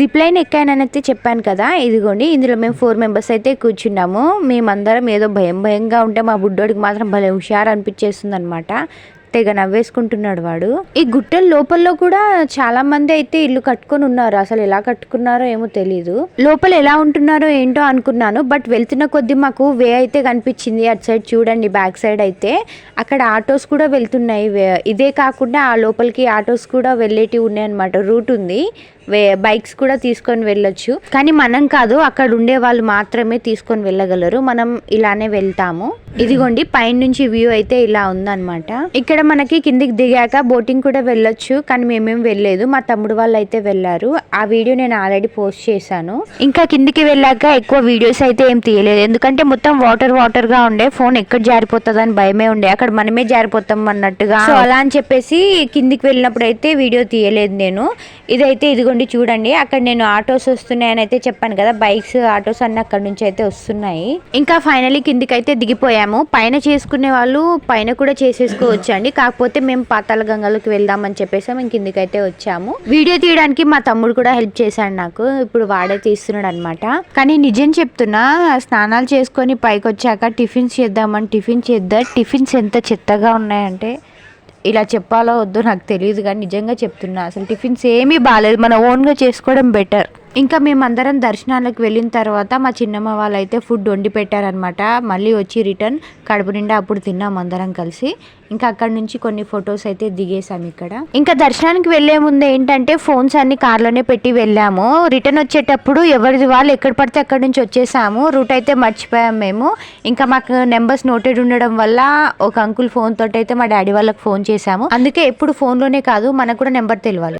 Zip line ఎక్కానని చెప్పాను కదా ఇదిగోండి ఇందులో మేము ఫోర్ మెంబర్స్ అయితే కూర్చున్నాము. మేమందరం ఏదో భయం భయంగా ఉంటే మా బుడ్డోడికి మాత్రం భలే హుషారు అనిపించేస్తుంది అనమాట తెగ నవ్వేసుకుంటున్నాడు వాడు. ఈ గుట్టల లోపల్లో కూడా చాలా మంది అయితే ఇల్లు కట్టుకొని ఉన్నారు. అసలు ఎలా కట్టుకున్నారో ఏమో తెలియదు లోపల ఎలా ఉంటున్నారో ఏంటో అనుకున్నాను. బట్ వెళ్తున్న కొద్దీ మాకు వే అయితే కనిపించింది. అటు సైడ్ చూడండి బ్యాక్ సైడ్ అయితే. అక్కడ ఆటోస్ కూడా వెళ్తున్నాయి. ఇదే కాకుండా ఆ లోపలికి ఆటోస్ కూడా వెళ్ళేటివి ఉన్నాయి అనమాట రూట్ ఉంది. బైక్స్ కూడా తీసుకొని వెళ్ళొచ్చు. కానీ మనం కాదు అక్కడ ఉండే వాళ్ళు మాత్రమే తీసుకొని వెళ్ళగలరు. మనం ఇలానే వెళ్తాము. ఇదిగోండి పైన నుంచి వ్యూ అయితే ఇలా ఉందన్నమాట. ఇక్కడ మనకి కిందికి దిగాక బోటింగ్ కూడా వెళ్ళొచ్చు కానీ మేమేం వెళ్ళలేదు. మా తమ్ముడు వాళ్ళు అయితే వెళ్ళారు. ఆ వీడియో నేను ఆల్రెడీ పోస్ట్ చేశాను. ఇంకా కిందికి వెళ్ళాక ఎక్కువ వీడియోస్ అయితే ఏం తీయలేదు. ఎందుకంటే మొత్తం వాటర్ వాటర్గా ఉండే ఫోన్ ఎక్కడ జారిపోతుంది అని భయమే ఉండే. అక్కడ మనమే జారిపోతాం అన్నట్టుగా. సో అలా అని చెప్పేసి కిందికి వెళ్ళినప్పుడు అయితే వీడియో తీయలేదు నేను. ఇదైతే ఇదిగోండి చూడండి. అక్కడ నేను ఆటోస్ వస్తున్నాయని అయితే చెప్పాను కదా. బైక్స్ ఆటోస్ అన్ని అక్కడ నుంచి అయితే వస్తున్నాయి. ఇంకా ఫైనలీ కిందికైతే దిగిపోయాము. పైన చేసుకునే వాళ్ళు పైన కూడా చేసేసుకోవచ్చు అండి కాకపోతే మేము పాతాల గంగలోకి వెళ్దామని చెప్పేసి మేము కిందికైతే వచ్చాము. వీడియో తీయడానికి మా తమ్ముడు కూడా హెల్ప్ చేశాడు నాకు. ఇప్పుడు వాడే తీస్తున్నాడు అనమాట కానీ నిజం చెప్తున్నా స్నానాలు చేసుకొని పైకి వచ్చాక టిఫిన్స్ చేద్దామని టిఫిన్ చేద్దాం టిఫిన్స్ ఎంత చెత్తగా ఉన్నాయంటే ఇలా చెప్పాలో వద్దో నాకు తెలియదు కానీ నిజంగా చెప్తున్నా. అసలు టిఫిన్స్ ఏమీ బాగాలేదు మన ఓన్గా చేసుకోవడం బెటర్ ఇంకా మేమందరం దర్శనాలకు వెళ్ళిన తర్వాత మా చిన్నమ్మ వాళ్ళు అయితే ఫుడ్ వండి పెట్టారనమాట మళ్ళీ వచ్చి రిటర్న్ కడుపు నిండా అప్పుడు తిన్నాం అందరం కలిసి. ఇంకా అక్కడ నుంచి కొన్ని ఫొటోస్ అయితే దిగేసాం ఇక్కడ. ఇంకా దర్శనానికి వెళ్ళే ముందు ఏంటంటే ఫోన్స్ అన్ని కార్లోనే పెట్టి వెళ్ళాము. రిటర్న్ వచ్చేటప్పుడు ఎవరిది వాళ్ళు ఎక్కడ పడితే అక్కడ నుంచి వచ్చేసాము. రూట్ అయితే మర్చిపోయాం మేము. ఇంకా మాకు నెంబర్స్ నోటెడ్ ఉండడం వల్ల ఒక అంకుల్ ఫోన్ తోటి అయితే మా డాడీ వాళ్ళకి ఫోన్ చేశాము. అందుకే ఎప్పుడు ఫోన్లోనే కాదు మనకు కూడా నెంబర్ తెలియాలి.